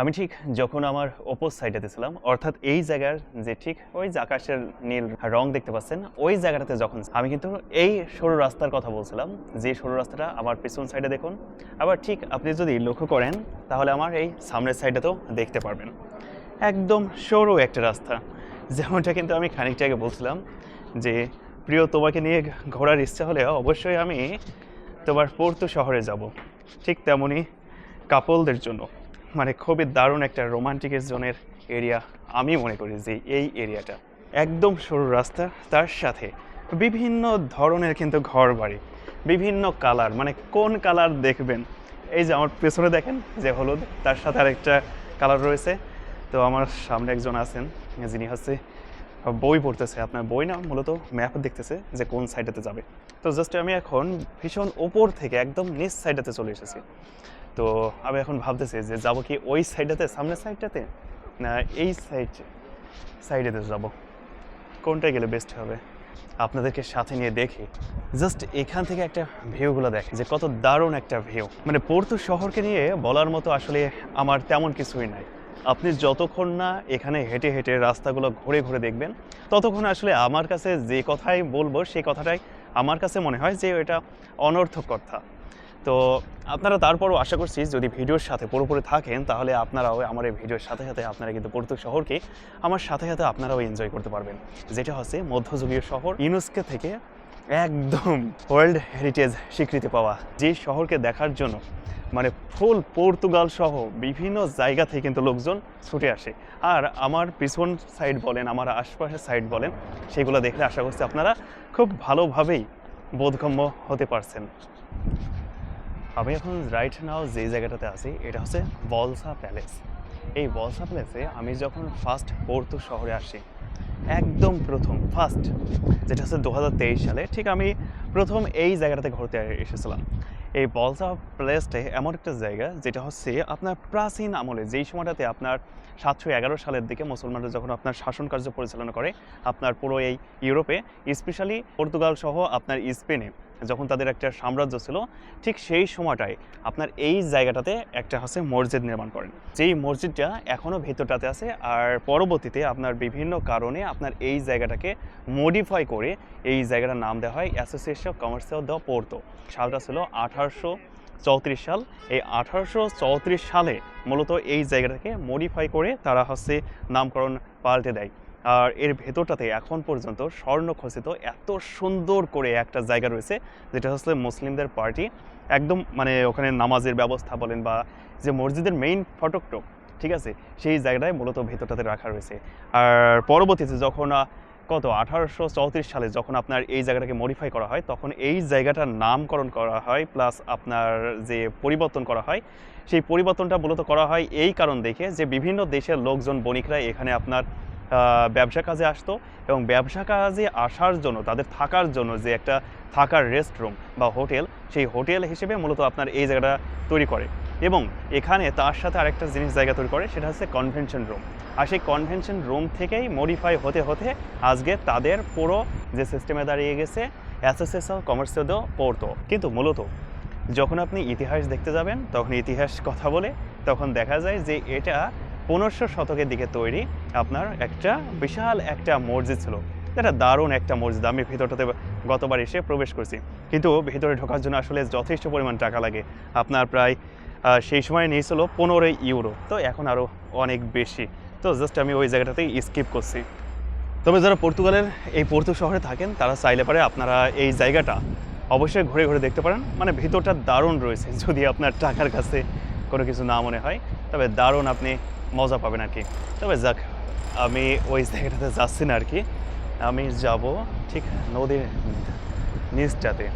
আমি ঠিক যখন আমার অপোজ সাইডেতে ছিলাম, অর্থাৎ এই জায়গার যে ঠিক ওই যে আকাশের নীল রং দেখতে পাচ্ছেন, ওই জায়গাটাতে যখন আমি কিন্তু এই সরু রাস্তার কথা বলছিলাম, যে সরু রাস্তাটা আমার পেছন সাইডে দেখুন, আবার ঠিক আপনি যদি লক্ষ্য করেন, তাহলে আমার এই সামনের সাইডেতেও দেখতে পারবেন। একদম সরু একটা রাস্তা, যেমনটা কিন্তু আমি খানিকটা আগে বলছিলাম, যে প্রিয়, তোমাকে নিয়ে ঘোরার ইচ্ছা হলে অবশ্যই আমি তোমার পর্তো শহরে যাব, ঠিক তেমনই কাপলদের জন্য। মানে খুবই দারুণ একটা রোমান্টিকের জোনের এরিয়া আমি মনে করি যে এই এরিয়াটা একদম সরু রাস্তা, তার সাথে বিভিন্ন ধরনের কিন্তু ঘর বাড়ি বিভিন্ন কালার মানে কোন কালার দেখবেন? এই যে আমার পেছনে দেখেন যে হলুদ, তার সাথে আরেকটা কালার রয়েছে। তো আমার সামনে একজন আছেন, যিনি হচ্ছে বই পড়তেছে। আপনার বই না, মূলত ম্যাপ দেখতেছে যে কোন সাইডেতে যাবে। তো জাস্ট আমি এখন ভীষণ ওপর থেকে, একদম নিচ সাইডেতে চলে এসেছি। তো আমি এখন ভাবতেছি যে যাব কি ওই সাইডটাতে সামনের সাইডটাতে না এই সাইড সাইডেতে যাব? কোনটায় গেলে বেস্ট হবে? আপনাদেরকে সাথে নিয়ে দেখি। জাস্ট এখান থেকে একটা ভিউগুলো দেখে, যে কত দারুণ একটা ভিউ মানে পর্তু শহরকে নিয়ে বলার মতো আসলে আমার তেমন কিছুই নাই। আপনি যতক্ষণ না এখানে হেঁটে হেঁটে রাস্তাগুলো ঘুরে ঘুরে দেখবেন, ততক্ষণ আসলে আমার কাছে যে কথাই বলব, সেই কথাটাই আমার কাছে মনে হয় যে এটা অনর্থক কথা। তো আপনারা তারপরও আশা করছি যদি ভিডিওর সাথে পুরোপুরি থাকেন, তাহলে আপনারাও আমার এই ভিডিওর সাথে সাথে আপনারা কিন্তু পর্তুক শহরকে আমার সাথে সাথে আপনারাও এনজয় করতে পারবেন। যেটা হচ্ছে মধ্যযুগীয় শহর ইউনেস্কো থেকে একদম ওয়ার্ল্ড হেরিটেজ স্বীকৃতি পাওয়া। যে শহরকে দেখার জন্য মানে ফুল পর্তুগাল সহ বিভিন্ন জায়গা থেকে কিন্তু লোকজন ছুটে আসে। আর আমার পিছন সাইড বলেন, আমার আশপাশের সাইড বলেন, সেগুলো দেখলে আশা করছি আপনারা খুব ভালোভাবেই বোধগম্য হতে পারছেন। আমি এখন রাইট নাও যে জায়গাটাতে আছি, এটা হচ্ছে বলসা প্যালেস এই বলসা প্যালেসে আমি যখন ফার্স্ট পর্তু শহরে আসি, একদম প্রথম ফার্স্ট যেটা হচ্ছে দু হাজার তেইশ সালে, ঠিক আমি প্রথম এই জায়গাটাতে ঘুরতে এসেছিলাম। এই বলসা প্যালেসটা এমন একটা জায়গা, যেটা হচ্ছে আপনার প্রাচীন আমলে, যেই সময়টাতে আপনার সাতশো এগারো সালের দিকে মুসলমানরা যখন আপনার শাসন কার্য পরিচালনা করে, আপনার পুরো এই ইউরোপে স্পেশালি পর্তুগাল সহ আপনার স্পেনে যখন তাদের একটা সাম্রাজ্য ছিল, ঠিক সেই সময়টায় আপনার এই জায়গাটাতে একটা হচ্ছে মসজিদ নির্মাণ করেন। যেই মসজিদটা এখনও ভেতরটাতে আছে আর পরবর্তীতে আপনার বিভিন্ন কারণে আপনার এই জায়গাটাকে মডিফাই করে এই জায়গাটার নাম দেওয়া হয় association of commercial the Porto সালটা ছিল আঠারোশো চৌত্রিশ সাল। এই আঠারোশো চৌত্রিশ সালে মূলত এই জায়গাটাকে মডিফাই করে তারা হচ্ছে নামকরণ পাল্টে দেয়। আর এর ভেতরটাতে এখন পর্যন্ত স্বর্ণখচিত এত সুন্দর করে একটা জায়গা রয়েছে, যেটা হচ্ছে মুসলিমদের পার্টি। একদম মানে ওখানে নামাজের ব্যবস্থা বলেন বা যে মসজিদের মেইন ফটকটক ঠিক আছে? সেই জায়গাটায় মূলত ভেতরটাতে রাখা রয়েছে। আর পরবর্তীতে যখন কত, আঠারোশো চৌত্রিশ সালে যখন আপনার এই জায়গাটাকে মডিফাই করা হয়, তখন এই জায়গাটার নামকরণ করা হয় প্লাস আপনার যে পরিবর্তন করা হয়, সেই পরিবর্তনটা মূলত করা হয় এই কারণ দেখে যে বিভিন্ন দেশের লোকজন বণিকরা এখানে আপনার ব্যবসা কাজে আসতো এবং ব্যবসা কাজে আসার জন্য, তাদের থাকার জন্য যে একটা থাকার রেস্ট রুম বা হোটেল সেই হোটেল হিসেবে মূলত আপনার এই জায়গাটা তৈরি করে। এবং এখানে তার সাথে আরেকটা জিনিস জায়গা তৈরি করে, সেটা হচ্ছে কনভেনশন রুম আর সেই কনভেনশন রুম থেকেই মডিফাই হতে হতে আজকে তাদের পুরো যে সিস্টেমে দাঁড়িয়ে গেছে অ্যাসোসিয়েশন কমার্সিয়াল দো পোর্তো কিন্তু মূলত যখন আপনি ইতিহাস দেখতে যাবেন, তখন ইতিহাস কথা বলে তখন দেখা যায় যে এটা পনেরোশো শতকের দিকে তৈরি আপনার একটা বিশাল একটা মসজিদ ছিল। এটা দারুণ একটা মসজিদ। আমি ভিতরটাতে গতবার এসে প্রবেশ করছি। কিন্তু ভেতরে ঢোকার জন্য আসলে যথেষ্ট পরিমাণ টাকা লাগে। আপনার প্রায় সেই সময় নিয়েছিল পনেরো ইউরো। তো এখন আরও অনেক বেশি। তো জাস্ট আমি ওই জায়গাটাতেই স্কিপ করছি। তবে যারা পর্তুগালের এই পর্তু শহরে থাকেন, তারা চাইলে পারে আপনারা এই জায়গাটা অবশ্যই ঘুরে ঘুরে দেখতে পারেন। মানে ভিতরটা দারুণ রয়েছে। যদি আপনার টাকার কাছে কোনো কিছু না মনে হয়, তবে দারুণ আপনি মজা পাবেন আর কি। তবে যাক, আমি ওই জায়গাটাতে যাচ্ছি না আর কি। আমি যাব ঠিক নদীর নিচটাতে।